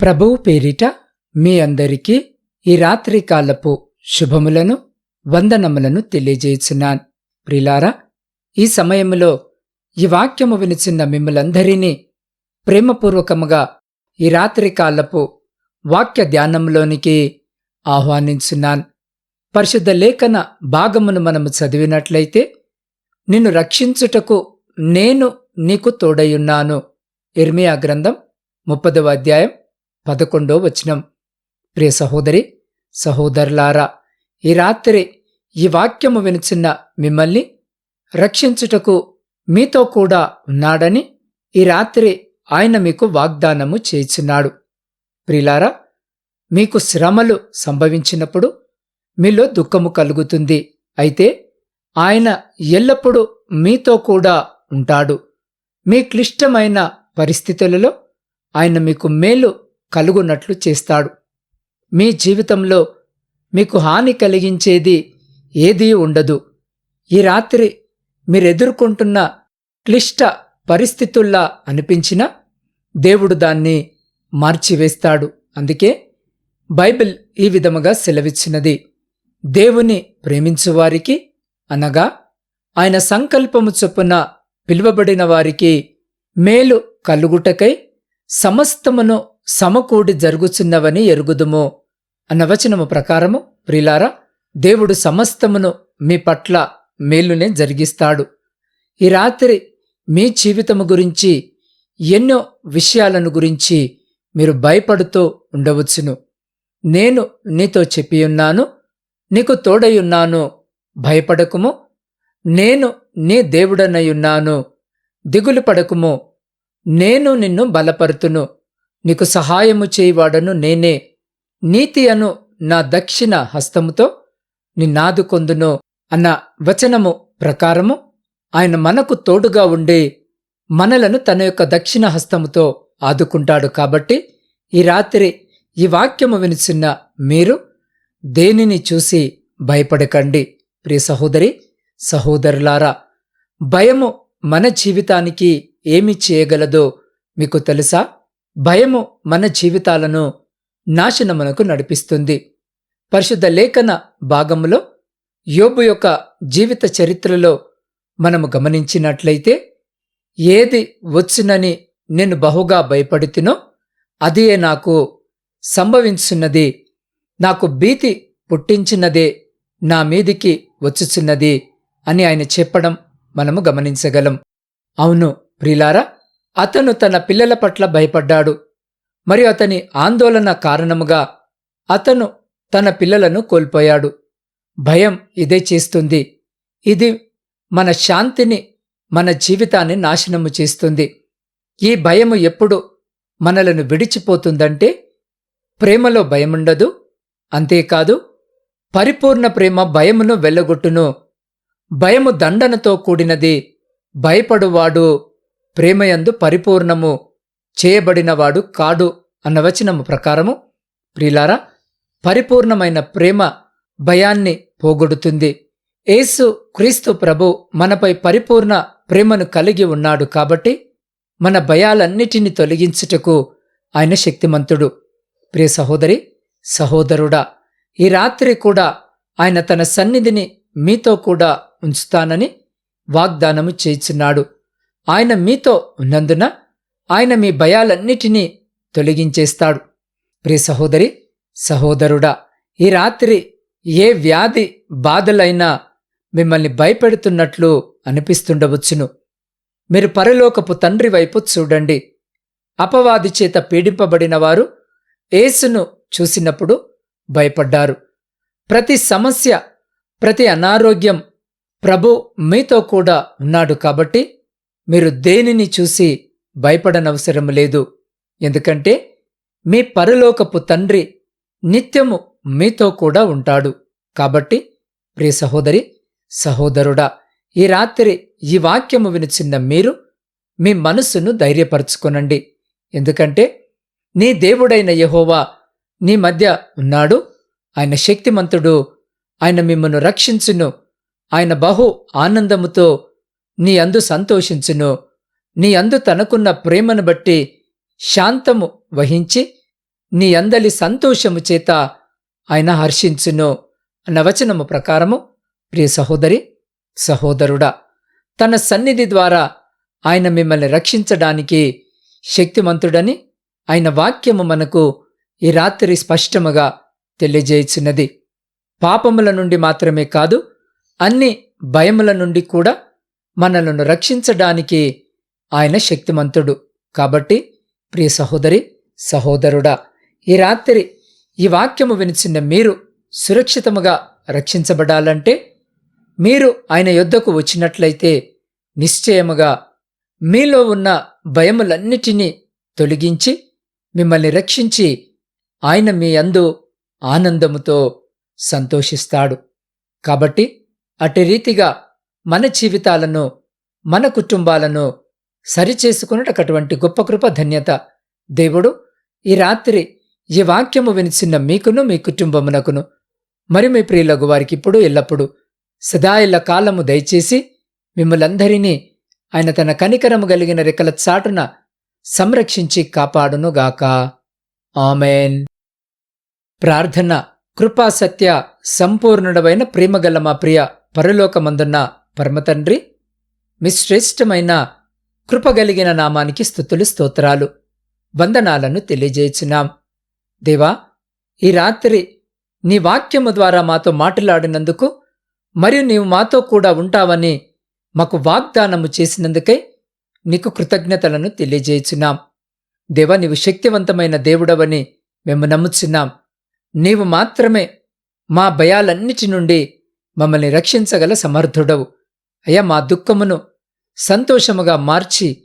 ప్రభువు పేరిట మీ అందరికీ ఈ రాత్రి కాలపు శుభములను వందనములను తెలియజేయుచున్నాను. ప్రిలారా ఈ సమయంలో ఈ వాక్యము వినిచిన్న మిమ్మలందరినీ ప్రేమపూర్వకముగా ఈ రాత్రి కాలపు వాక్య ధ్యానంలోనికి ఆహ్వానించున్నాను. పరిశుద్ధ లేఖన భాగమును మనము చదివినట్లయితే నిన్ను రక్షించుటకు నేను నీకు తోడయున్నాను ఇర్మియా గ్రంథం ముప్పదవ అధ్యాయం పదకొండో వచనం. ప్రియ సహోదరి సహోదరులారా ఈ రాత్రి ఈ వాక్యము వినిచిన్న మిమ్మల్ని రక్షించుటకు మీతో కూడా ఉన్నాడని ఈ రాత్రి ఆయన మీకు వాగ్దానము చేయుచున్నాడు. ప్రిలారా మీకు శ్రమలు సంభవించినప్పుడు మీలో దుఃఖము కలుగుతుంది. అయితే ఆయన ఎల్లప్పుడూ మీతో కూడా ఉంటాడు. మీ క్లిష్టమైన పరిస్థితులలో ఆయన మీకు మేలు కలుగునట్లు చేస్తాడు. మీ జీవితంలో మీకు హాని కలిగించేది ఏదీ ఉండదు. ఈ రాత్రి మీరెదుర్కొంటున్న క్లిష్ట పరిస్థితుల్లా అనిపించినా దేవుడు దాన్ని మార్చివేస్తాడు. అందుకే బైబిల్ ఈ విధముగా సెలవిచ్చినది. దేవుని ప్రేమించువారికి అనగా ఆయన సంకల్పము చొప్పున పిలువబడిన వారికి మేలు కలుగుటకై సమస్తమును సమకూడి జరుగుచున్నవని ఎరుగుదుము అనవచనము ప్రకారము ప్రిలారా దేవుడు సమస్తమును మీ పట్ల మేలునే జరిగిస్తాడు. ఈ రాత్రి మీ జీవితము గురించి ఎన్నో విషయాలను గురించి మీరు భయపడుతూ ఉండవచ్చును. నేను నీతో చెప్పియున్నాను నీకు తోడయున్నాను భయపడకుము. నేను నీ దేవుడనయున్నాను దిగులు పడకుము. నేను నిన్ను బలపరుతును. నీకు సహాయము చేయవాడను నేనే. నీతి అను నా దక్షిణ హస్తముతో నిన్నాదుకొందును అన్న వచనము ప్రకారము ఆయన మనకు తోడుగా ఉండి మనలను తన యొక్క దక్షిణ హస్తముతో ఆదుకుంటాడు కాబట్టి ఈ రాత్రి ఈ వాక్యము వినిచిన్న మీరు దేనిని చూసి భయపడకండి. ప్రియ సహోదరి సహోదరులారా భయము మన జీవితానికి ఏమి చేయగలదో మీకు తెలుసా? భయము మన జీవితాలను నాశనమునకు నడిపిస్తుంది. పరిశుద్ధ లేఖన భాగములో యోబు యొక్క జీవిత చరిత్రలో మనము గమనించినట్లయితే ఏది వచ్చునని నేను బహుగా భయపడుతునో అదే నాకు సంభవించున్నది నాకు భీతి పుట్టించినదే నా మీదికి వచ్చుచున్నది అని ఆయన చెప్పడం మనము గమనించగలం. అవును ప్రిలారా అతను తన పిల్లల పట్ల భయపడ్డాడు. మరియు అతని ఆందోళన కారణముగా అతను తన పిల్లలను కోల్పోయాడు. భయం ఇదే చేస్తుంది. ఇది మన శాంతిని మన జీవితాన్ని నాశనము చేస్తుంది. ఈ భయము ఎప్పుడు మనలను విడిచిపోతుందంటే ప్రేమలో భయముండదు. అంతేకాదు పరిపూర్ణ ప్రేమ భయమును వెళ్ళగొట్టును భయము దండనతో కూడినది. భయపడువాడు ప్రేమయందు పరిపూర్ణము చేయబడినవాడు కాడు అన్న వచనము ప్రకారము ప్రిలారా పరిపూర్ణమైన ప్రేమ భయాన్ని పోగొడుతుంది. యేసు క్రీస్తు ప్రభు మనపై పరిపూర్ణ ప్రేమను కలిగి ఉన్నాడు కాబట్టి మన భయాలన్నిటిని తొలగించుటకు ఆయన శక్తిమంతుడు. ప్రియ సహోదరి సహోదరుడా ఈ రాత్రి కూడా ఆయన తన సన్నిధిని మీతో కూడా ఉంచుతానని వాగ్దానము చేయించున్నాడు. ఆయన మీతో ఉన్నందున ఆయన మీ భయాలన్నిటినీ తొలగించేస్తాడు. ప్రియ సహోదరి సహోదరుడా ఈ రాత్రి ఏ వ్యాధి బాధలైనా మిమ్మల్ని భయపెడుతున్నట్లు అనిపిస్తుండవచ్చును. మీరు పరలోకపు తండ్రి వైపు చూడండి. అపవాది చేత పీడింపబడిన వారు ఏసును చూసినప్పుడు భయపడ్డారు. ప్రతి సమస్య ప్రతి అనారోగ్యం ప్రభు మీతో కూడా ఉన్నాడు కాబట్టి మీరు దేనిని చూసి భయపడనవసరం లేదు. ఎందుకంటే మీ పరలోకపు తండ్రి నిత్యము మీతో కూడా ఉంటాడు. కాబట్టి ప్రియ సహోదరి సహోదరుడా ఈ రాత్రి ఈ వాక్యము వినిచిన్న మీరు మీ మనస్సును ధైర్యపరచుకొనండి. ఎందుకంటే నీ దేవుడైన యహోవా నీ మధ్య ఉన్నాడు. ఆయన శక్తిమంతుడు. ఆయన మిమ్మను రక్షించును. ఆయన బహు ఆనందముతో నీ అందు సంతోషించును. నీ అందు తనకున్న ప్రేమను బట్టి శాంతము వహించి నీ అందలి సంతోషము చేత ఆయన హర్షించును. అన్న వచనము ప్రకారము ప్రియ సహోదరి సహోదరుడా తన సన్నిధి ద్వారా ఆయన మిమ్మల్ని రక్షించడానికి శక్తిమంతుడని ఆయన వాక్యము మనకు ఈ రాత్రి స్పష్టముగా తెలియజేయుచున్నది. పాపముల నుండి మాత్రమే కాదు అన్ని భయముల నుండి కూడా మనలను రక్షించడానికి ఆయన శక్తిమంతుడు. కాబట్టి ప్రియ సహోదరి సహోదరుడా ఈ రాత్రి ఈ వాక్యము వినిచిన మీరు సురక్షితముగా రక్షించబడాలంటే మీరు ఆయన యొద్దకు వచ్చినట్లయితే నిశ్చయముగా మీలో ఉన్న భయములన్నిటినీ తొలగించి మిమ్మల్ని రక్షించి ఆయన మీ అందు ఆనందముతో సంతోషిస్తాడు. కాబట్టి అటు రీతిగా మన జీవితాలను మన కుటుంబాలను సరిచేసుకున్నటటువంటి గొప్ప కృప ధన్యత. దేవుడు ఈ రాత్రి ఈ వాక్యము వినిచిన్న మీకును మీ కుటుంబమునకును మరి మీ ప్రియులకు వారికి ఇప్పుడు ఎల్లప్పుడు సదాయిల్ల కాలము దయచేసి మిమ్మలందరినీ ఆయన తన కనికరము కలిగిన రెక్కల చాటున సంరక్షించి కాపాడునుగాక. ఆమెన్. ప్రార్థన కృపా సత్య ప్రేమగల మా ప్రియ పరలోకమందున్న పరమతండ్రి మీ శ్రేష్టమైన కృపగలిగిన నామానికి స్థుతులు స్తోత్రాలు వందనాలను తెలియజేయుచున్నాం. దేవా ఈ రాత్రి నీ వాక్యము ద్వారా మాతో మాట్లాడినందుకు మరియు నీవు మాతో కూడా ఉంటావని మాకు వాగ్దానము చేసినందుకై నీకు కృతజ్ఞతలను తెలియజేయుచున్నాం. దేవా నీవు శక్తివంతమైన దేవుడవని మేము నమ్ముచున్నాం. నీవు మాత్రమే మా భయాలన్నిటి నుండి మమ్మల్ని రక్షించగల సమర్థుడవు. అయ్యా మా దుఃఖమును సంతోషముగా మార్చి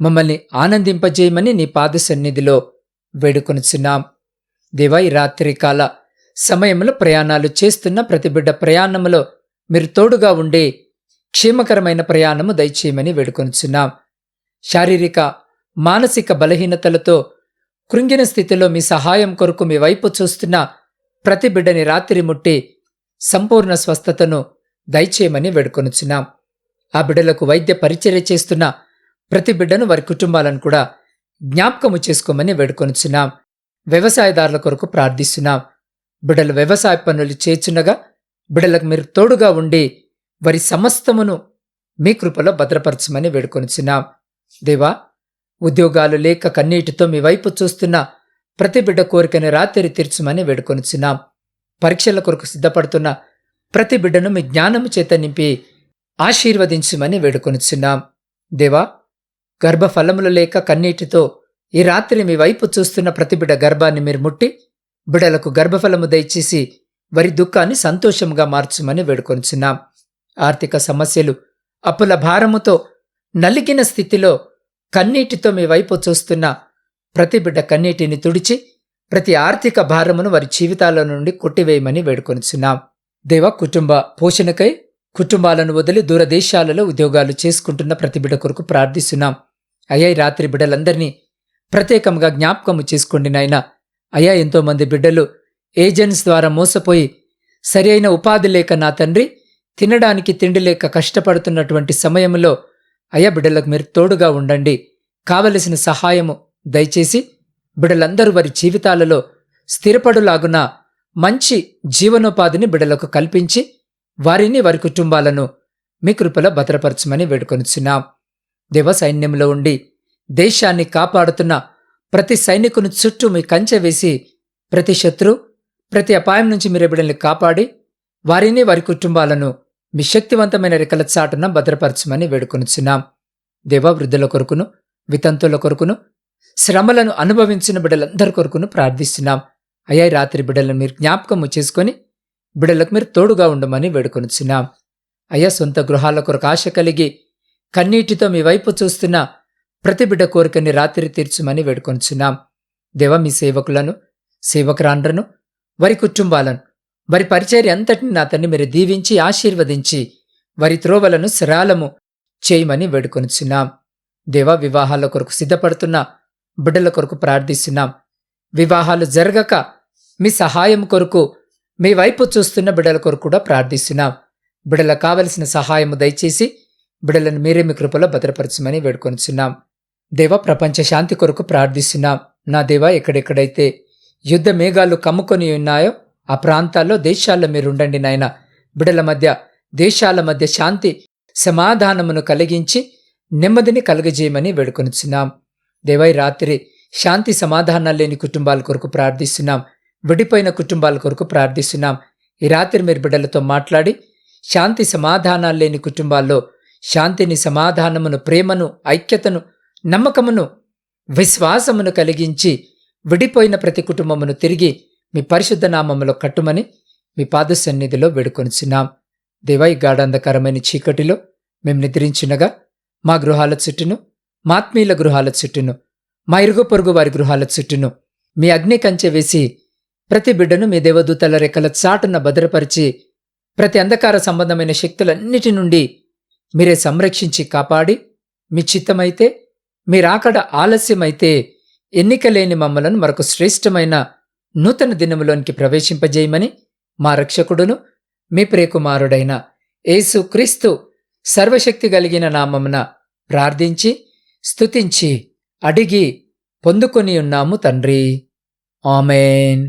మమ్మల్ని ఆనందింపజేయమని నీ పాద సన్నిధిలో వేడుకొనుచున్నాం. దేవా ఈ రాత్రికాల సమయంలో ప్రయాణాలు చేస్తున్న ప్రతి బిడ్డ ప్రయాణములో మీరు తోడుగా ఉండే క్షేమకరమైన ప్రయాణము దయచేయమని వేడుకొనుచున్నాం. శారీరక మానసిక బలహీనతలతో కృంగిన స్థితిలో మీ సహాయం కొరకు మీ వైపు చూస్తున్న ప్రతి బిడ్డని రాత్రి ముట్టి సంపూర్ణ స్వస్థతను దయచేయమని వేడుకొనుచున్నాం. ఆ బిడ్డలకు వైద్య పరిచర్య చేస్తున్న ప్రతి బిడ్డను వారి కుటుంబాలను కూడా జ్ఞాపకము చేసుకోమని వేడుకొనిచున్నాం. వ్యవసాయదారుల కొరకు ప్రార్థిస్తున్నాం. బిడ్డలు వ్యవసాయ పనులు చేర్చునగా బిడ్డలకు మీరు తోడుగా ఉండి వారి సమస్తమును మీ కృపలో భద్రపరచమని వేడుకొనిచున్నాం. దేవా ఉద్యోగాలు లేక కన్నీటితో మీ వైపు చూస్తున్న ప్రతి బిడ్డ కోరికని రాత్రి తీర్చమని వేడుకొనిచున్నాం. పరీక్షల కొరకు సిద్ధపడుతున్న ప్రతి బిడ్డను మీ జ్ఞానము చేత నింపి ఆశీర్వదించమని వేడుకొనిచున్నాం. దేవా గర్భఫలములు లేక కన్నీటితో ఈ రాత్రి మీ వైపు చూస్తున్న ప్రతి బిడ్డ గర్భాన్ని మీరు ముట్టి బిడలకు గర్భఫలము దయచేసి వారి దుఃఖాన్ని సంతోషంగా మార్చమని వేడుకొనిచున్నాం. ఆర్థిక సమస్యలు అప్పుల భారముతో నలిగిన స్థితిలో కన్నీటితో మీ వైపు చూస్తున్న ప్రతి బిడ్డ కన్నీటిని తుడిచి ప్రతి ఆర్థిక భారమును వారి జీవితాల నుండి కొట్టివేయమని వేడుకొనిచున్నాం. దేవ కుటుంబ పోషణకై కుటుంబాలను వదిలి దూరదేశాలలో ఉద్యోగాలు చేసుకుంటున్న ప్రతి బిడ కొరకు ప్రార్థిస్తున్నాం. అయ్యాయి రాత్రి బిడ్డలందరినీ ప్రత్యేకంగా జ్ఞాపకము చేసుకోండి నాయనా. అయ్యా ఎంతోమంది బిడ్డలు ఏజెంట్స్ ద్వారా మోసపోయి సరి అయిన ఉపాధి లేక నా తండ్రి తినడానికి తిండి లేక కష్టపడుతున్నటువంటి సమయంలో అయ్యా బిడ్డలకు మీరు తోడుగా ఉండండి. కావలసిన సహాయము దయచేసి బిడ్డలందరూ వారి జీవితాలలో స్థిరపడులాగున మంచి జీవనోపాధిని బిడ్డలకు కల్పించి వారిని వారి కుటుంబాలను మీ కృపలో భద్రపరచమని వేడుకొనుచున్నాం. దేవ సైన్యంలో ఉండి దేశాన్ని కాపాడుతున్న ప్రతి సైనికుని చుట్టూ మీ కంచె వేసి ప్రతి శత్రు ప్రతి అపాయం నుంచి మీరు బిడ్డల్ని కాపాడి వారిని వారి కుటుంబాలను మీ శక్తివంతమైన రెక్కల చాటున భద్రపరచమని వేడుకొనిచున్నాం. దేవ వృద్ధుల కొరకును వితంతుల కొరకును శ్రమలను అనుభవించిన బిడ్డలందరి కొరకును ప్రార్థిస్తున్నాం. అయ్యా రాత్రి బిడ్డలను మీరు జ్ఞాపకము చేసుకొని బిడ్డలకు మీరు తోడుగా ఉండమని వేడుకొనిచున్నాం. అయ్యా సొంత గృహాల కొరకు ఆశ కలిగి కన్నీటితో మీ వైపు చూస్తున్న ప్రతి బిడ్డ కోరికని రాత్రి తీర్చుమని వేడుకొనిచున్నాం. దేవ మీ సేవకులను సేవకురాండ్రను వారి కుటుంబాలను వారి పరిచర్య అంతటిని నా తన్ని మీరు దీవించి ఆశీర్వదించి వారి త్రోవలను సరాలము చేయమని వేడుకొనిచున్నాం. దేవ వివాహాల కొరకు సిద్ధపడుతున్న బిడ్డల కొరకు ప్రార్థిస్తున్నాం. వివాహాలు జరగక మీ సహాయం కొరకు మీ వైపు చూస్తున్న బిడల కొరకు కూడా ప్రార్థిస్తున్నాం. బిడల కావలసిన సహాయము దయచేసి బిడలను మీరే మీ కృపలో భద్రపరచమని వేడుకొనిచున్నాం. దేవ ప్రపంచ శాంతి కొరకు ప్రార్థిస్తున్నాం. నా దేవ ఎక్కడెక్కడైతే యుద్ధ మేఘాలు కమ్ముకొని ఉన్నాయో ఆ ప్రాంతాల్లో దేశాల్లో మీరు ఉండండి నాయన. బిడల మధ్య దేశాల మధ్య శాంతి సమాధానమును కలిగించి నెమ్మదిని కలుగజేయమని వేడుకొనిచున్నాం. దేవై రాత్రి శాంతి సమాధానాలు లేని కుటుంబాల కొరకు ప్రార్థిస్తున్నాం. విడిపోయిన కుటుంబాల కొరకు ప్రార్థిస్తున్నాం. ఈ రాత్రి మీరు బిడ్డలతో మాట్లాడి శాంతి సమాధానాలు లేని కుటుంబాల్లో శాంతిని సమాధానమును ప్రేమను ఐక్యతను నమ్మకమును విశ్వాసమును కలిగించి విడిపోయిన ప్రతి కుటుంబమును తిరిగి మీ పరిశుద్ధ నామములో కట్టుమని మీ పాద సన్నిధిలో వేడుకొనిచున్నాం. దేవై గాఢాంధకరమైన చీకటిలో మేము నిద్రించినగా మా గృహాల చుట్టూను మాత్మీయుల గృహాల చుట్టూను మా ఇరుగు పొరుగు వారి గృహాల చుట్టూను మీ అగ్ని కంచె వేసి ప్రతి బిడ్డను మీ దేవదూతల రెక్కల చాటున భద్రపరిచి ప్రతి అంధకార సంబంధమైన శక్తులన్నిటి నుండి మీరే సంరక్షించి కాపాడి మీ చిత్తమైతే మీరాకడ ఆలస్యమైతే ఎన్నికలేని మమ్మలను మరొక శ్రేష్టమైన నూతన దినములోనికి ప్రవేశింపజేయమని మా రక్షకుడును మీ ప్రియకుమారుడైన యేసు క్రీస్తు సర్వశక్తి కలిగిన నామమున ప్రార్థించి స్తుతించి అడిగి పొందుకొని ఉన్నాము తండ్రి. ఆమెన్.